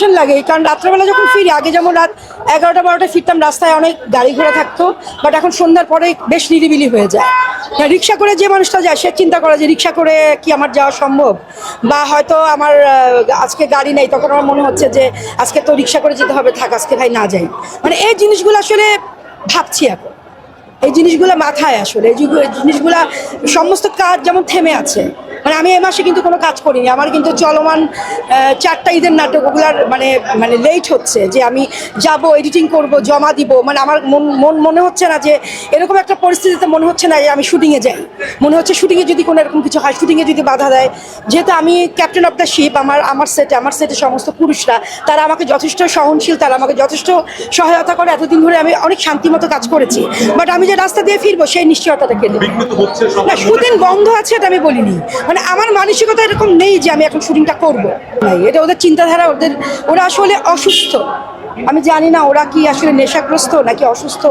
Tension লাগে কারণ রাত্রেবেলা যখন ফিরি, আগে যেমন রাত এগারোটা, বারোটা ফিরতাম, রাস্তায় অনেক গাড়ি ঘোড়া থাকতো বাট এখন সন্ধ্যার পরে বেশ নিরিবিলি হয়ে যায়। রিক্সা করে যে মানুষটা যায়, সে চিন্তা করে যে রিক্সা করে কি আমার যাওয়া সম্ভব? বা হয়তো আমার আজকে গাড়ি নেই, তখন আমার মনে হচ্ছে যে আজকে তো রিক্সা করে যেতে হবে, থাক, আজকে ভাই না যাই। মানে এই জিনিসগুলো আসলে ভাবছি এখন। এই জিনিসগুলো মাথায় আসলে এই জিনিসগুলা, সমস্ত কাজ যেমন থেমে আছে মানে আমি এই মাসে কিন্তু কোনো কাজ করিনি। আমার কিন্তু চলমান চারটা ঈদের নাটক ওগুলার মানে মানে লেট হচ্ছে যে আমি যাব এডিটিং করব জমা দিব। মানে আমার মন মন মনে হচ্ছে না যে এরকম একটা পরিস্থিতিতে মনে হচ্ছে না যে আমি শুটিংয়ে যাই। মনে হচ্ছে শুটিংয়ে যদি কোনো এরকম কিছু হয় শুটিংয়ে যদি বাধা দেয়। যেহেতু আমি ক্যাপ্টেন অফ দ্য শিপ আমার আমার সেটে আমার সেটে সমস্ত পুরুষরা তারা আমাকে যথেষ্ট সহনশীল তারা আমাকে যথেষ্ট সহায়তা করে। এতদিন ধরে আমি অনেক শান্তিমতো কাজ করেছি। বাট আমি যে রাস্তা দিয়ে ফিরবো সেই নিশ্চয়তাটা কে দেবে? বিঘ্নিত হচ্ছে সব না শুটিং বন্ধ আছে এটা আমি বলিনি। মানে আমার মানসিকতা এরকম নেই যে আমি এখন শুটিংটা করব। নাই, এটা ওদের চিন্তাধারা, ওদের, ওরা আসলে অসুস্থ। আমি জানি না ওরা কি আসলে নেশাগ্রস্ত নাকি অসুস্থ।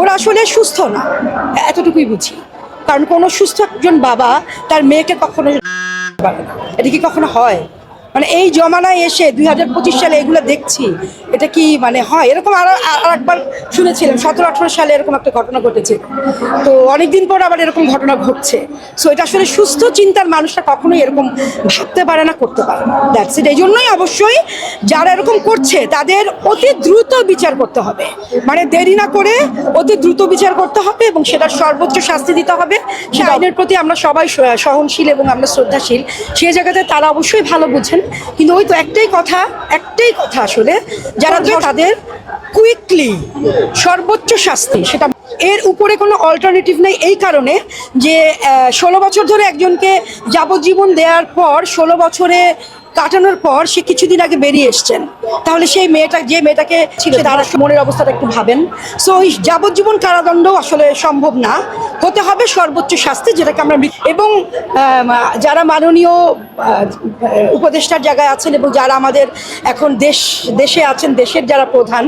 ওরা আসলে সুস্থ না, এতটুকুই বুঝি। কারণ কোনো সুস্থ একজন বাবা তার মেয়েকে কখনো পারে না। এটা কি কখনো হয়? মানে এই জমানায় এসে দুই হাজার পঁচিশ সালে এগুলো দেখছি এটা কি মানে হয়? এরকম আর আর একবার শুনেছিলাম সতেরো আঠারো সালে এরকম একটা ঘটনা ঘটেছে তো অনেকদিন পর আবার এরকম ঘটনা ঘটছে। সো এটা আসলে সুস্থ চিন্তার মানুষরা কখনোই এরকম ভাবতে পারে না করতে পারে না। দ্যাটস ইট এই জন্যই অবশ্যই যারা এরকম করছে তাদের অতি দ্রুত বিচার করতে হবে। মানে দেরি না করে অতি দ্রুত বিচার করতে হবে এবং সেটার সর্বোচ্চ শাস্তি দিতে হবে। সে আইনের প্রতি আমরা সবাই সহনশীল এবং আমরা শ্রদ্ধাশীল। সেই জায়গাতে তারা অবশ্যই ভালো বুঝেন। কিন্তু ওই তো একটাই কথা একটাই কথা আসলে যারা ধর তাদের কুইকলি সর্বোচ্চ শাস্তি। সেটা এর উপরে কোনো অল্টারনেটিভ নেই এই কারণে যে ষোলো বছর ধরে একজনকে যাবজ্জীবন দেওয়ার পর ষোলো বছরে কাটানোর পর সে কিছুদিন আগে বেরিয়ে এসছেন। তাহলে সেই মেয়েটা যে মেয়েটাকে ছিল তার মনের অবস্থাটা একটু ভাবেন। সো ওই যাবজ্জীবন কারাদণ্ড আসলে সম্ভব না। হতে হবে সর্বোচ্চ শাস্তি যেটাকে আমরা এবং যারা মাননীয় উপদেষ্টার জায়গায় আছেন এবং যারা আমাদের এখন দেশ দেশে আছেন দেশের যারা প্রধান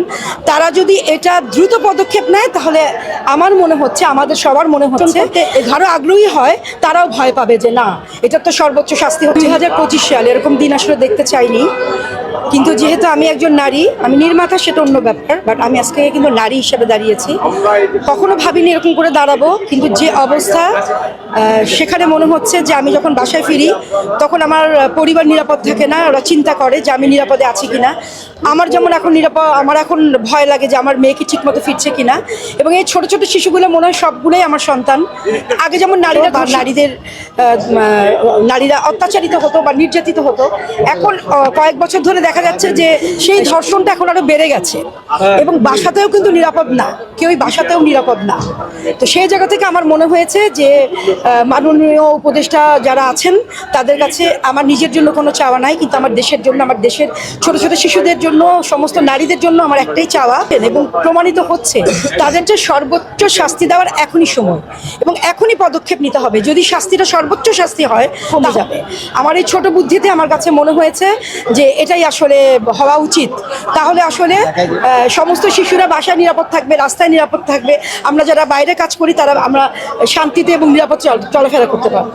তারা যদি এটা দ্রুত পদক্ষেপ নেয় তাহলে আমার মনে হচ্ছে আমাদের সবার মনে হচ্ছে ধরো আগ্রহী হয় তারাও ভয় পাবে যে না এটা তো সর্বোচ্চ শাস্তি হচ্ছে। দুই হাজার পঁচিশ সাল এরকম দিন আসলে দেখতে চাইনি। কিন্তু যেহেতু আমি একজন নারী আমি নির্মাতা সেটা অন্য ব্যাপার বাট আমি আজকে কিন্তু নারী হিসেবে দাঁড়িয়েছি। কখনো ভাবিনি এরকম করে দাঁড়াবো কিন্তু যে অবস্থা সেখানে মনে হচ্ছে যে আমি যখন বাসায় ফিরি তখন আমার পরিবার নিরাপদ থাকে না ওরা চিন্তা করে যে আমি নিরাপদে আছি কিনা। আমার যেমন এখন নিরাপদ আমার এখন ভয় লাগে যে আমার মেয়েকে ঠিকমতো ফিরছে কিনা। এবং এই ছোট ছোট শিশুগুলো মনে হয় সবগুলোই আমার সন্তান। আগে যেমন নারীরা নারীদের নারীরা অত্যাচারিত হতো বা নির্যাতিত হতো এখন কয়েক বছর ধরে দেখা যাচ্ছে যে সেই ধর্ষণটা এখন আরও বেড়ে গেছে। এবং বাসাতেও কিন্তু নিরাপদ না। কেউই বাসাতেও নিরাপদ না। তো সেই জায়গা থেকে আমার মনে হয়েছে যে মাননীয় উপদেষ্টা যারা আছেন তাদের কাছে আমার নিজের জন্য কোনো চাওয়া নাই কিন্তু আমার দেশের জন্য আমার দেশের ছোট ছোট শিশুদের জন্য সমস্ত নারীদের জন্য আমার একটাই চাওয়া। এবং প্রমাণিত হচ্ছে তাদের যে সর্বোচ্চ শাস্তি দেওয়ার এখনই সময়। এবং এখনই পদক্ষেপ নিতে হবে। যদি শাস্তিটা সর্বোচ্চ শাস্তি হয় কমে যাবে। আমার এই ছোট বুদ্ধিতে আমার কাছে মনে হয়েছে যে এটাই আসলে হওয়া উচিত। তাহলে আসলে সমস্ত শিশুরা বাসায় নিরাপদ থাকবে, রাস্তায় নিরাপদ থাকবে। আমরা যারা বাইরে কাজ করি, তারা আমরা শান্তিতে এবং নিরাপদ চল- চলাফেরা করতে পারব।